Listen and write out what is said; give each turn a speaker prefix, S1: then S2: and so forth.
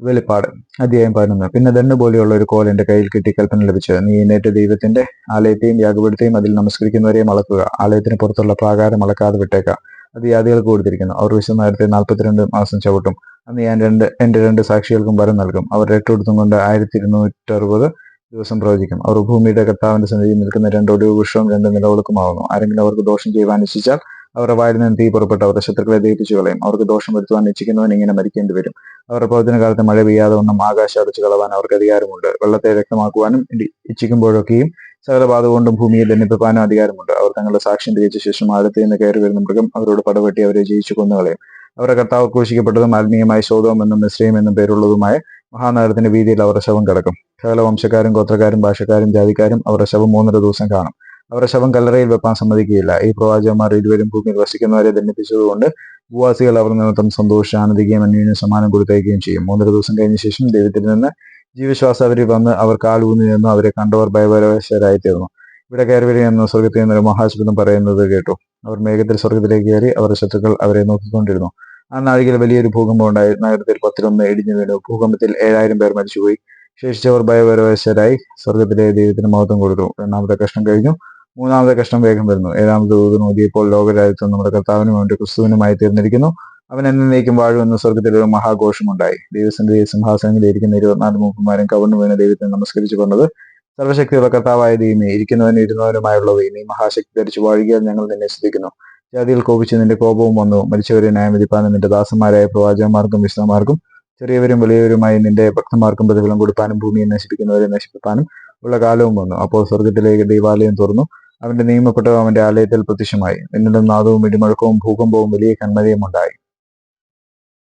S1: വെളിപ്പാട് അധ്യായം പതിനൊന്ന്. പിന്നെ ദണ്ണ് പോലെയുള്ള ഒരു കോൽ എന്റെ കയ്യിൽ കിട്ടി കൽപ്പന ലഭിച്ചത്. നീ എന്നേറ്റ് ദൈവത്തിന്റെ ആലയത്തെയും യാഗപീഠത്തെയും അതിൽ നമസ്കരിക്കുന്നവരെയും അളക്കുക. ആലയത്തിന് പുറത്തുള്ള പ്രാകാരം അളക്കാതെ വിട്ടേക്ക അത് യാദികൾക്ക് കൊടുത്തിരിക്കുന്നു. അവർ വിശുദ്ധ നാൽപ്പത്തിരണ്ട് മാസം ചവിട്ടും. അന്ന് ഞാൻ രണ്ട് എന്റെ രണ്ട് സാക്ഷികൾക്കും വരം നൽകും. അവർ രട്ടെടുത്തും കൊണ്ട് ആയിരത്തി ഇരുന്നൂറ്ററുപത് ദിവസം പ്രവചിക്കും. അവർ ഭൂമിയുടെ കർത്താവിന്റെ സന്നിധിയിൽ നിൽക്കുന്ന രണ്ട് ഒടിവ് വൃക്ഷവും രണ്ട് നിലവിളക്കുമാവുന്നു. ആരെങ്കിലും അവർക്ക് ദോഷം ചെയ്യുവാൻ അവരുടെ വായിൽ നിന്ന് തീ പുറപ്പെട്ട് അവരുടെ ശത്രുക്കളെ ദഹിപ്പിച്ചു കളയും. അവർക്ക് ദോഷം വരുത്തുവാൻ ഇച്ഛിക്കുന്നവൻ ഇങ്ങനെ മരിക്കേണ്ടി വരും. അവരുടെ പ്രവചന കാലത്ത് മഴ പെയ്യാതെ ഒന്നും ആകാശം അടച്ചു കളവാൻ അവർക്ക് അധികാരമുണ്ട്. വെള്ളത്തെ വ്യക്തമാക്കുവാനും ഇച്ഛിക്കുമ്പോഴൊക്കെയും സകല ബാധ കൊണ്ടും ഭൂമിയെ ദണ്ഡിപ്പിക്കാനും അധികാരമുണ്ട്. അവർ തങ്ങളുടെ സാക്ഷ്യം തിരിച്ച ശേഷം ആഴത്തിൽ നിന്ന് കയറി വരുന്ന മൃഗം അവരോട് പടവെട്ടി അവരെ ജയിച്ചു കൊന്നുകളയും. അവരുടെ കർത്താവ് ഘോഷിക്കപ്പെട്ടതും ആത്മീയമായ ശോധവും എന്നും മിശ്രയും എന്നും പേരുള്ളതുമായ മഹാനഗരത്തിന്റെ വീതിയിൽ അവരുടെ ശവം കിടക്കും. സകല വംശക്കാരും ഗോത്രക്കാരും ഭാഷക്കാരും ജാതിക്കാരും അവരുടെ ശവം മൂന്നര ദിവസം കാണും. അവരുടെ ശവം കല്ലറയിൽ വെപ്പാൻ സമ്മതിക്കുകയില്ല. ഈ പ്രവാചകന്മാർ ഇരുവരും ഭൂമിയിൽ വസിക്കുന്നവരെ ദണ്ഡിപ്പിച്ചതുകൊണ്ട് ഭൂവാസികൾ അവർ നിമിത്തം സന്തോഷം ആനന്ദിക്കുകയും അന്യോന്യം സമ്മാനം കൊടുത്തേക്കുകയും ചെയ്യും. മൂന്നര ദിവസം കഴിഞ്ഞ ശേഷം ദൈവത്തിൽ നിന്ന് ജീവശ്വാസം അവരിൽ വന്ന് അവർ കാലൂന്നി നിന്നു. അവരെ കണ്ടവർ ഭയപരവശരായി തീർന്നു ഇവിടെ കയറി എന്ന് സ്വർഗത്തിൽ നിന്നൊരു മഹാശബ്ദം പറയുന്നത് കേട്ടു. അവർ മേഘത്തിൽ സ്വർഗത്തിലേക്ക് കയറി അവരുടെ ശത്രുക്കൾ അവരെ നോക്കിക്കൊണ്ടിരുന്നു. ആ നാഴികയിൽ വലിയൊരു ഭൂകമ്പം ഉണ്ടായി. നഗരത്തിൽ പത്തിലൊന്ന് ഇടിഞ്ഞു വീണു. ഭൂകമ്പത്തിൽ ഏഴായിരം പേർ മരിച്ചുപോയി. ശേഷിച്ചവർ ഭയപരവശരായി സ്വർഗത്തിലെ ദൈവത്തിന് മഹത്വം കൊടുത്തു. രണ്ടാമത്തെ കഷ്ണം കഴിഞ്ഞു. മൂന്നാമത്തെ കഷ്ണം വേഗം വരുന്നു. ഏഴാമത് ദൂത് നോക്കിയപ്പോൾ ലോകരാജ്യത്തും നമ്മുടെ കർത്താവിനും അവന്റെ ക്രിസ്തുവിനുമായി തീർന്നിരിക്കുന്നു. അവൻ എന്നേക്കും വാഴുമെന്ന് സ്വർഗത്തിൽ ഒരു മഹാഘോഷമുണ്ടായി. ദൈവത്തിന്റെ സിംഹാസനങ്ങളിൽ ഇരിക്കുന്ന ഇരുപത്തിനാല് മൂപ്പന്മാരും കവണ്ണു വീണ ദൈവത്തെ നമസ്കരിച്ചു കൊണ്ടത് സർവശക്തിയുള്ള കർത്താവായ ദൈവമേ ഇരിക്കുന്നവനും ഇരുന്നവനുമായുള്ളവ നീ മഹാശക്തി ധരിച്ചു വാഴുകയാൽ ഞങ്ങൾ നിന്നെ സ്തുതിക്കുന്നു. ജാതിയിൽ കോപിച്ച് നിന്റെ കോപവും വന്നു. മരിച്ചവരെ ന്യായവിധിപ്പാൻ നിന്റെ ദാസന്മാരായ പ്രവാചകന്മാർക്കും വിശ്വമാർക്കും ചെറിയവരും വലിയവരുമായി നിന്റെ ഭക്തന്മാർക്കും പ്രതിഫലം കൊടുപ്പാനും ഭൂമിയെ നശിപ്പിക്കുന്നവരെ നശിപ്പിക്കാനും ഉള്ള കാലവും വന്നു. അപ്പോൾ സ്വർഗത്തിലേക്ക് ദൈവാലയം തുറന്നു. അവന്റെ നിയമപ്പെട്ടവ അവന്റെ ആലയത്തിൽ പ്രത്യക്ഷമായി. എന്നിട്ടും നാദവും ഇടിമുഴക്കവും ഭൂകമ്പവും വലിയ കന്മതയും ഉണ്ടായി.